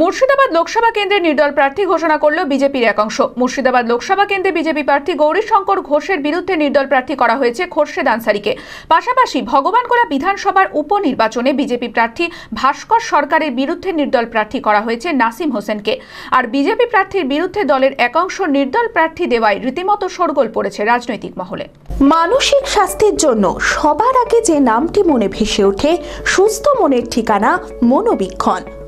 মুর্শিদাবাদ লোকসভা কেন্দ্রে নির্দল প্রার্থী ঘোষণা করল বিজেপির একাংশ মুর্শিদাবাদ লোকসভা কেন্দ্রে বিজেপি প্রার্থী গৌরীশঙ্কর ঘোষের বিরুদ্ধে নির্দল প্রার্থী করা হয়েছে খোরশেদ আনসারিকে। পাশাপাশি ভগবানগোলা বিধানসভার উপনির্বাচনে বিজেপি প্রার্থী ভাস্কর সরকারের বিরুদ্ধে নির্দল প্রার্থী করা হয়েছে নাসিম হোসেনকে। আর বিজেপি প্রার্থীর বিরুদ্ধে দলের একাংশ নির্দল প্রার্থী দেওয়ায় রীতিমতো শোরগোল পড়েছে রাজনৈতিক মহলে। মানসিক স্বাস্থ্যের জন্য সবার আগে যে নামটি মনে ভেসে ওঠে, সুস্থ মনের ঠিকানা মনোবীক্ষণ।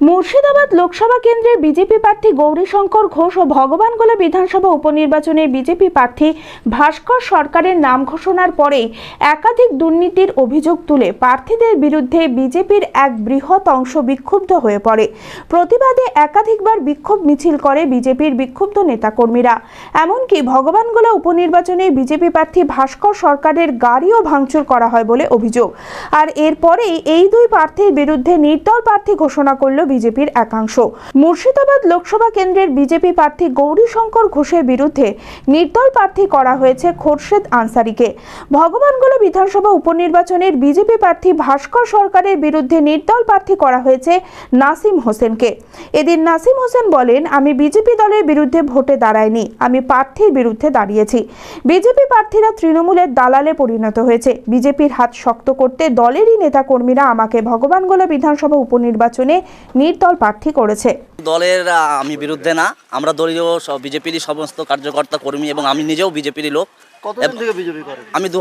Murshidabad Lok Sabha কেন্দ্রের বিজেপি প্রার্থী গৌরীশঙ্কর ঘোষ ও ভগবানগোলা বিধানসভা উপনির্বাচনে বিজেপি প্রার্থী ভাস্কর সরকারের নাম ঘোষণার পরেই একাধিক দুর্নীতির অভিযোগ তুলে প্রার্থীদের বিরুদ্ধে বিজেপির এক বৃহৎ অংশ বিক্ষুব্ধ হয়ে পড়ে। প্রতিবাদে একাধিকবার বিক্ষোভ মিছিল করে বিজেপির বিক্ষুব্ধ নেতাকর্মীরা। এমনকি ভগবানগোলা উপনির্বাচনে বিজেপি প্রার্থী ভাস্কর সরকারের গাড়িও ভাঙচুর করা হয় বলে অভিযোগ। আর এরপরেই এই দুই প্রার্থীর বিরুদ্ধে নির্দল প্রার্থী ঘোষণা করল বিজেপির একাংশ। মুর্শিদাবাদ লোকসভা কেন্দ্রের বিজেপি প্রার্থী গৌরীশঙ্কর ঘোষের বিরুদ্ধে নির্দল প্রার্থী করা হয়েছে খোরশেদ আনসারিকে। ভগবানগোলা বিধানসভা উপনির্বাচনের বিজেপি প্রার্থী ভাস্কর সরকারের বিরুদ্ধে নির্দল প্রার্থী করা হয়েছে নাসিম হোসেনকে। এদিন নাসিম হোসেন বলেন, আমি বিজেপি দলের বিরুদ্ধে ভোটে দাঁড়াইনি, আমি প্রার্থীর বিরুদ্ধে দাঁড়িয়েছি। বিজেপি প্রার্থীরা তৃণমূলের দালালে পরিণত হয়েছে। বিজেপির হাত শক্ত করতে দলেরই নেতাকর্মীরা আমাকে ভগবানগোলা বিধানসভা উপনির্বাচনে নির্দল প্রার্থী করেছে। দলের আমি বিরুদ্ধে না। আমরা দলীয় সব বিজেপিরই সমস্ত কার্যকর্তা কর্মী এবং আমি নিজেও বিজেপিরই লোক। কতদিন থেকে বিজেপি করেন আমি দু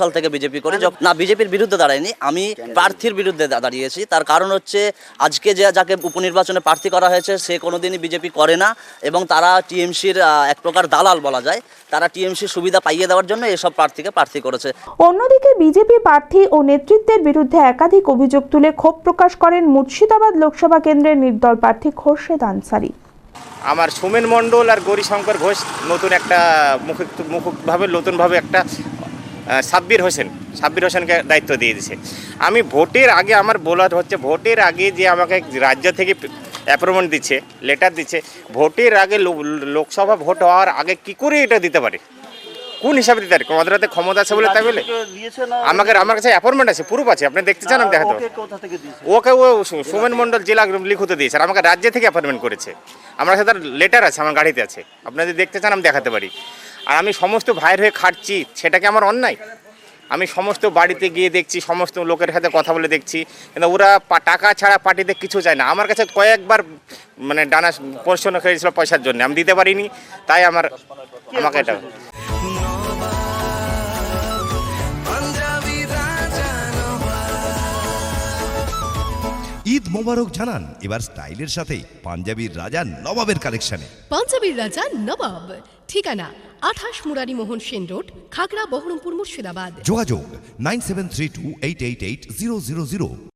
সাল থেকে বিজেপি করি। না বিজেপির বিরুদ্ধে দাঁড়াইনি আমি প্রার্থীর বিরুদ্ধে দাঁড়িয়েছি। তার কারণ হচ্ছে আজকে যে যাকে উপনির্বাচনে প্রার্থী করা হয়েছে সে কোনোদিনই বিজেপি করে না এবং তারা টিএমসির এক প্রকার দালাল বলা যায়। তারা টিএমসির সুবিধা পাইয়ে দেওয়ার জন্য এসব প্রার্থীকে প্রার্থী করেছে। অন্যদিকে বিজেপি প্রার্থী ও নেতৃত্বের বিরুদ্ধে একাধিক অভিযোগ তুলে ক্ষোভ প্রকাশ করেন মুর্শিদাবাদ লোকসভা কেন্দ্রের নির্দল প্রার্থী খোরশেদ আনসারি আমার সোমেন মণ্ডল আর গৌরীশঙ্কর ঘোষ নতুন একটা মুখে মুখভাবে নতুনভাবে একটা সাব্বির হোসেন। সাব্বির হোসেনকে দায়িত্ব দিয়ে দিয়েছে আমি ভোটের আগে আমার বলা হচ্ছে, ভোটের আগে যে আমাকে রাজ্য থেকে অ্যাপ্রুভমেন্ট দিচ্ছে লেটার দিচ্ছে, ভোটের আগে লোকসভা ভোট হওয়ার আগে কি করে এটা দিতে পারে? কোন হিসাবে দিতে পারে? আমাদের হাতে ক্ষমতা আছে বলে তাই বলে? আমাকে আমার কাছে অ্যাপয়েন্টমেন্ট আছে প্রুফ আছে আপনি দেখতে চান আমি দেখাতে ওকে ও সুমেন মন্ডল জেলা লিখিত দিয়েছে আর আমাকে রাজ্যে থেকে অ্যাপয়েন্টমেন্ট করেছে। আমার কাছে তার লেটার আছে আমার গাড়িতে আছে। আপনি যদি দেখতে চান আমি দেখাতে পারি। আর আমি সমস্ত ভাইয়ের হয়ে খাটছি সেটা কি আমার অন্যায়? আমি সমস্ত বাড়িতে গিয়ে দেখছি সমস্ত লোকের সাথে কথা বলে দেখছি। কিন্তু ওরা পা- টাকা ছাড়া পার্টিতে কিছু চায় না। আমার কাছে কয়েকবার মানে ডানা পরিচ্ছন্ন হয়েছিল পয়সার জন্য। আমি দিতে পারিনি তাই আমার আমাকে এটা মোবারক জানান এবার স্টাইলের সাথে পাঞ্জাবির রাজা নবাবের কালেকশনে। পাঞ্জাবির রাজা নবাব। ঠিকানা আঠাশ মুরারি মোহন সেন রোড খাগড়া বহরমপুর মুর্শিদাবাদ। যোগাযোগ nine seven three two eight eight eight zero zero zero.